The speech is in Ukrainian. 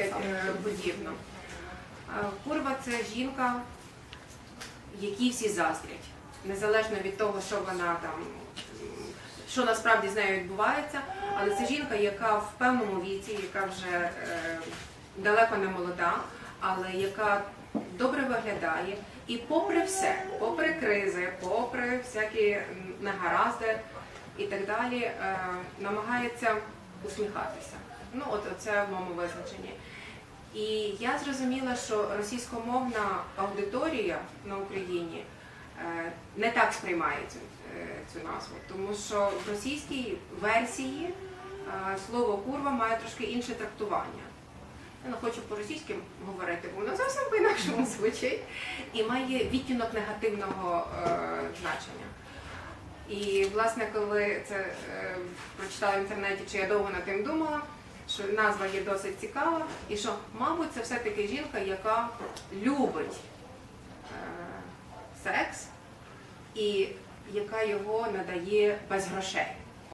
Е, подібно. Е, Курва це жінка, якій всі заздрять, незалежно від того, що вона там, що насправді з нею відбувається, але це жінка, яка в певному віці, яка вже е, далеко не молода, але яка добре виглядає. І попри все, попри кризи, попри всякі негаразди і так далі, е, намагається усміхатися. Ну, от це в моєму визначенні. І я зрозуміла, що російськомовна аудиторія на Україні е, не так сприймає цю, е, цю назву, тому що в російській версії е, слово курва має трошки інше трактування. Я не хочу по-російськи говорити, бо воно зовсім по-інакшому звучить і має відтінок негативного е, значення. І власне, коли це е, прочитала в інтернеті, чи я довго над тим думала, що назва є досить цікава, і що, мабуть, це все-таки жінка, яка любить е, секс і яка його надає без грошей.